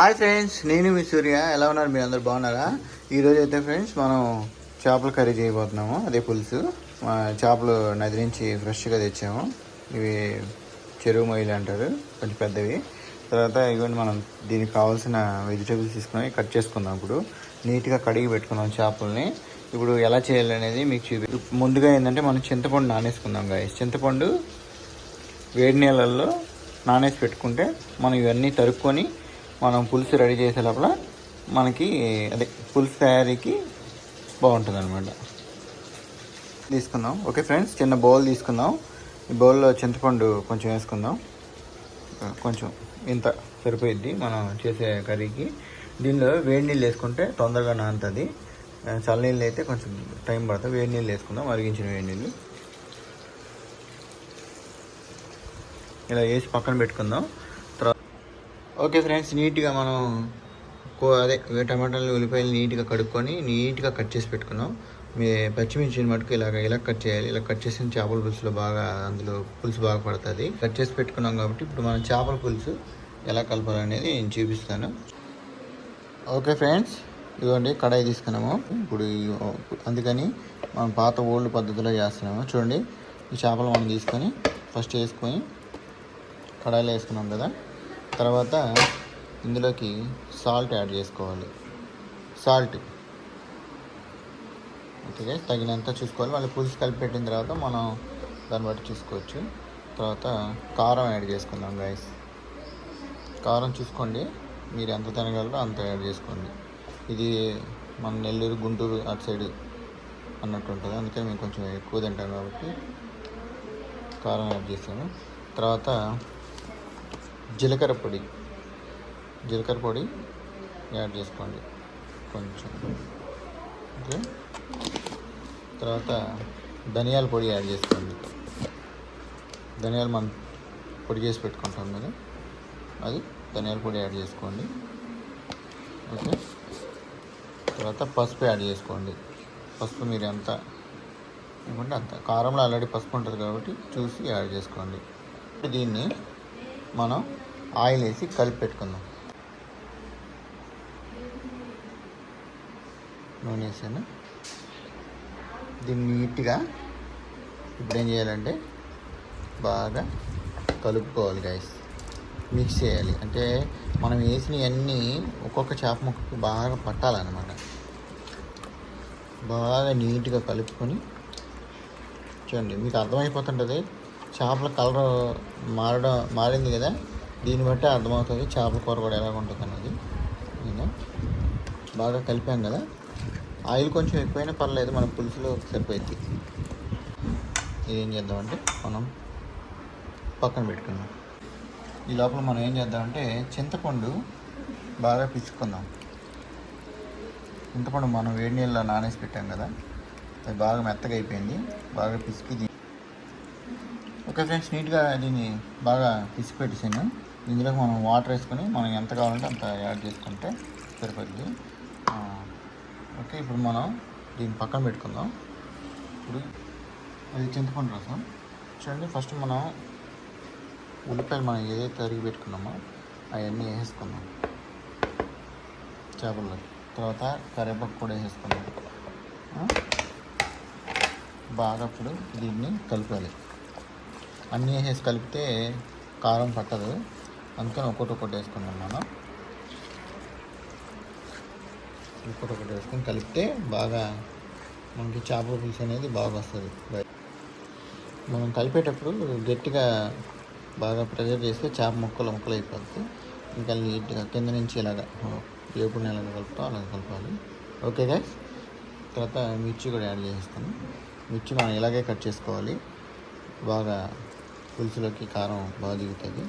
Hi friends నేను మీ సూర్య. ఎలా ఉన్నారు మీరు అందరు బాగున్నారా ఈరోజు అయితే ఫ్రెండ్స్ మనం చేపల కర్రీ చేయబోతున్నాము. అదే పులుసు. చేపలు నది నుంచి ఫ్రెష్గా తెచ్చాము. ఇవి చెరువు మొయ్యలు అంటారు. కొంచెం పెద్దవి. తర్వాత ఇవన్నీ మనం దీనికి కావాల్సిన వెజిటేబుల్స్ తీసుకుని కట్ చేసుకుందాం ఇప్పుడు. నీట్గా కడిగి పెట్టుకున్నాం చేపల్ని. ఇప్పుడు ఎలా చేయాలి అనేది మీకు చూపి ముందుగా ఏంటంటే మనం చింతపండు నానేసుకుందాం గాయస్ చింతపండు వేడి నీళ్ళల్లో నానేసి పెట్టుకుంటే మనం ఇవన్నీ తరుక్కొని మనం పులుసు రెడీ చేసే లోపల మనకి అదే పులుసు తయారీకి బాగుంటుంది అనమాట తీసుకుందాం. ఓకే ఫ్రెండ్స్ చిన్న బౌల్ తీసుకుందాం. ఈ బౌల్లో చింతపండు కొంచెం వేసుకుందాం. కొంచెం ఇంత సరిపోయిద్ది మనం చేసే కర్రీకి. దీనిలో వేడి నీళ్ళు వేసుకుంటే తొందరగా నానుతుంది. చల్లనీళ్ళు అయితే కొంచెం టైం పడుతుంది. వేడి నీళ్ళు వేసుకుందాం మరిగించిన వేడి నీళ్ళు. ఇలా వేసి పక్కన పెట్టుకుందాం. ఓకే ఫ్రెండ్స్ నీట్గా మనం అదే టమాటాలు ఉల్లిపాయలు నీట్గా కడుక్కొని నీట్గా కట్ చేసి పెట్టుకున్నాం. మీ పచ్చిమిర్చిని మటుకు ఇలాగ ఇలా కట్ చేయాలి. ఇలా కట్ చేసిన చేపల పులుసులో బాగా అందులో పులుసు బాగా పడుతుంది. కట్ చేసి పెట్టుకున్నాం కాబట్టి ఇప్పుడు మనం చేపల పులుసు ఎలా కలపాలనేది నేను చూపిస్తాను. ఓకే ఫ్రెండ్స్ ఇదిగోండి కడాయి తీసుకున్నాము. ఇప్పుడు అందుకని మనం పాత ఓల్డ్ పద్ధతిలో చేస్తున్నాము. చూడండి ఈ చేపలు మనం తీసుకొని ఫస్ట్ వేసుకొని కడాయిలో వేసుకున్నాం కదా. తర్వాత ఇందులోకి సాల్ట్ యాడ్ చేసుకోవాలి. సాల్ట్. ఓకే తగినంత చూసుకోవాలి. మళ్ళీ పులుసు కలిపి పెట్టిన తర్వాత మనం దాన్ని బట్టి చూసుకోవచ్చు. తర్వాత కారం యాడ్ చేసుకుందాం గైస్ కారం చూసుకోండి. మీరు ఎంత తినగలరో అంత యాడ్ చేసుకోండి. ఇది మన నెల్లూరు గుంటూరు అటు సైడ్ అన్నట్టు ఉంటుంది. అందుకే మేము కొంచెం ఎక్కువ తింటాం కాబట్టి కారం యాడ్ చేసాము తర్వాత జీలకర్ర పొడి. జీలకర్ర పొడి యాడ్ చేసుకోండి. కొంచెం. ఓకే. తర్వాత ధనియాల పొడి యాడ్ చేసుకోండి. ధనియాలు మనం పొడి చేసి పెట్టుకుంటాం కదా. అది ధనియాల పొడి యాడ్ చేసుకోండి. ఓకే. తర్వాత పసుపు యాడ్ చేసుకోండి. పసుపు మీరు ఎంత అనుకుంటే అంత. కారంలో ఆల్రెడీ పసుపు ఉంటుంది కాబట్టి చూసి యాడ్ చేసుకోండి. దీన్ని మనం ఆయిల్ వేసి కలిపి పెట్టుకుందాం. నూనె వేసాను. దీన్ని నీట్గా ఇప్పుడు ఏం చేయాలంటే బాగా కలుపుకోవాలి గాయస్ మిక్స్ చేయాలి. అంటే మనం వేసినవన్నీ ఒక్కొక్క చేప ముక్కకి బాగా పట్టాలన్నమాట. బాగా నీట్గా కలుపుకొని చూడండి మీకు అర్థమైపోతుంటుంది. చేపల కలర్ మారడం మారింది కదా? దీన్ని బట్టి అర్థమవుతుంది చేపల కూర కూడా ఎలా ఉంటుంది అన్నది నేను బాగా కలిపాం కదా. ఆయిల్ కొంచెం ఎక్కువైనా పర్లేదు మన పులుసులో సరిపోయింది ఏం చేద్దామంటే మనం పక్కన పెట్టుకుందాం. ఈ లోపల మనం ఏం చేద్దామంటే చింతపండు బాగా పిసుకుందాం చింతపండు మనం వేడి నీళ్ళలో నానేసి పెట్టాం కదా అది బాగా మెత్తగా అయిపోయింది బాగా పిసికి ఓకే ఫ్రెండ్స్ నీట్గా దీన్ని బాగా పిసికి పెట్టేసాను ఇందులోకి మనం వాటర్ వేసుకొని మనం ఎంత కావాలంటే అంత యాడ్ చేసుకుంటే సరిపోద్ది ఓకే ఇప్పుడు మనం దీన్ని పక్కన పెట్టుకుందాం. ఇప్పుడు అది చింతపండు రసం. చూడండి ఫస్ట్ మనం ఉల్లిపాయలు మనం ఏదైతే తరిగి పెట్టుకున్నామో అవన్నీ వేసేసుకుందాం. చేపల్లో. తర్వాత కరివేపాకు కూడా వేసేసుకుందాం. బాగా అప్పుడు దీన్ని కలపాలి. అన్నీ వేసేసి కలిపితే కారం పట్టదు. అందుకని ఒకటి ఒక్కటి వేసుకున్నాం మనం. ఒకటి ఒకటి వేసుకొని కలిపితే బాగా మనకి చేపల పులుసు అనేది బాగా వస్తుంది. మనం కలిపేటప్పుడు గట్టిగా బాగా ప్రెజర్ చేస్తే చేప ముక్కలు ముక్కలు అయిపోద్ది ఇంకా నీట్గా కింద నుంచి ఇలాగా ఏపుడు ఎలాగ కలుపుతాం అలా కలపాలి. ఓకే గైస్ తర్వాత మిర్చి కూడా యాడ్ చేసేస్తాను. మిర్చి మనం ఇలాగే కట్ చేసుకోవాలి. బాగా పులుసులోకి కారం బాగా దిగుతుంది.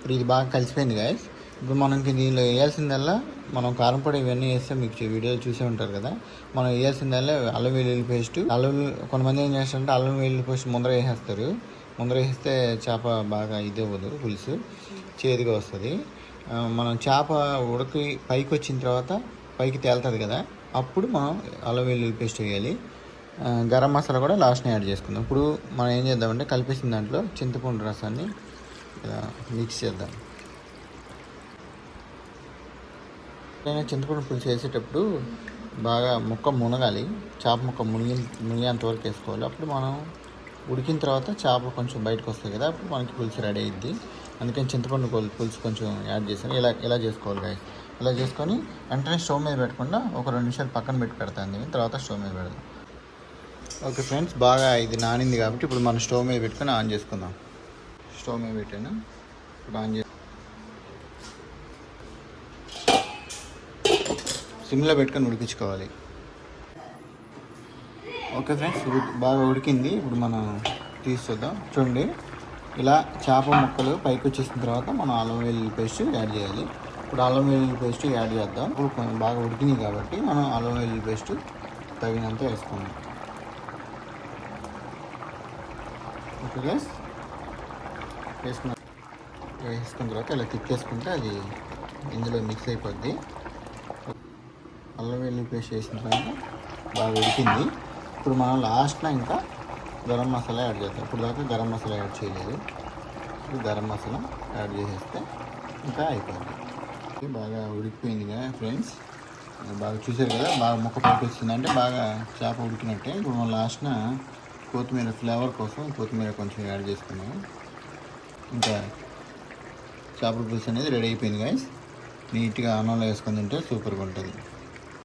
ఇప్పుడు ఇది బాగా కలిసిపోయింది గాయస్ ఇప్పుడు మనకి దీనిలో వేయాల్సిందల్లా మనం కారం పొడి ఇవన్నీ వేస్తే మీకు వీడియోలు చూసే ఉంటారు కదా. మనం వేయాల్సిందల్లా అల్లం వెల్లుల్లి పేస్ట్. అల్లం కొంతమంది ఏం చేస్తారంటే అల్లం వెల్లుల్లి పేస్ట్ ముందర వేసేస్తారు. ముందర వేస్తే చేప బాగా ఇది అవ్వదు పులుసు చేదుగా వస్తుంది. మనం చేప ఉడకి పైకి వచ్చిన తర్వాత పైకి తేలుతుంది కదా అప్పుడు మనం అల్లం వెల్లుల్లి పేస్ట్ వేయాలి. గరం మసాలా కూడా లాస్ట్ని యాడ్ చేసుకుందాం. ఇప్పుడు మనం ఏం చేద్దామంటే కలిపేసిన దాంట్లో చింతపండు రసాన్ని ఇలా మిక్స్ చేద్దాం. నేను చింతపండు పులుసు వేసేటప్పుడు బాగా ముక్క మునగాలి. చేప ముక్క మునిగి మునిగేంత వరకు వేసుకోవాలి. అప్పుడు మనం ఉడికిన తర్వాత చేప కొంచెం బయటకు వస్తుంది కదా అప్పుడు మనకి పులుసు రెడీ అయ్యిద్ది అందుకని చింతపండు పులుసు కొంచెం యాడ్ చేసాను ఇలా ఇలా చేసుకోవాలి గాయ ఇలా చేసుకొని వెంటనే స్టవ్ మీద పెట్టకుండా ఒక రెండు నిమిషాలు పక్కన పెట్టి పెడతాను దీన్ని తర్వాత స్టవ్ మీద పెడదాం. ఓకే ఫ్రెండ్స్ బాగా ఇది నానింది కాబట్టి ఇప్పుడు మనం స్టవ్ మీద పెట్టుకొని ఆన్ చేసుకుందాం. స్టవ్ మీద పెట్టాను. ఇప్పుడు ఆన్ చేసి సిమ్లో పెట్టుకొని ఉడికించుకోవాలి. ఓకే ఫ్రెండ్స్ బాగా ఉడికింది. ఇప్పుడు మనం తీసి చూడండి ఇలా చేప ముక్కలు పైకి వచ్చేసిన తర్వాత మనం అల్లం వెల్లుల్లి పేస్ట్ యాడ్ చేయాలి. ఇప్పుడు అల్లం వెల్లుల్లి పేస్ట్ యాడ్ చేద్దాం. ఇప్పుడు కొంచెం బాగా ఉడికినాయి కాబట్టి మనం అల్లం వెల్లుల్లి పేస్ట్ తగినంత వేసుకుందాం ఓకే గైస్ వేసుకున్న వేసుకున్న తర్వాత ఇలా తిప్పేసుకుంటే అది ఇందులో మిక్స్ అయిపోద్ది. అల్లం వెల్లుల్లి పేస్ట్ వేసిన తర్వాత బాగా ఉడికింది. ఇప్పుడు మనం లాస్ట్లో ఇంకా గరం మసాలా యాడ్ చేస్తాం ఇప్పుడు దాకా గరం మసాలా యాడ్ చేయలేదు. ఇప్పుడు గరం మసాలా యాడ్ చేసేస్తే ఇంకా అయిపోయింది బాగా ఉడికిపోయింది కదా ఫ్రెండ్స్ బాగా చూసారు కదా? బాగా ముక్క పైకి వచ్చిందంటే బాగా చేప ఉడికినట్టే. ఇప్పుడు మనం లాస్ట్న కొత్తిమీర ఫ్లేవర్ కోసం కొత్తిమీర కొంచెం యాడ్ చేసుకున్నాము ఇంకా చేపల పులుసు అనేది రెడీ అయిపోయింది గాయస్ నీట్గా అన్నంలో వేసుకొని తింటే సూపర్గా ఉంటుంది.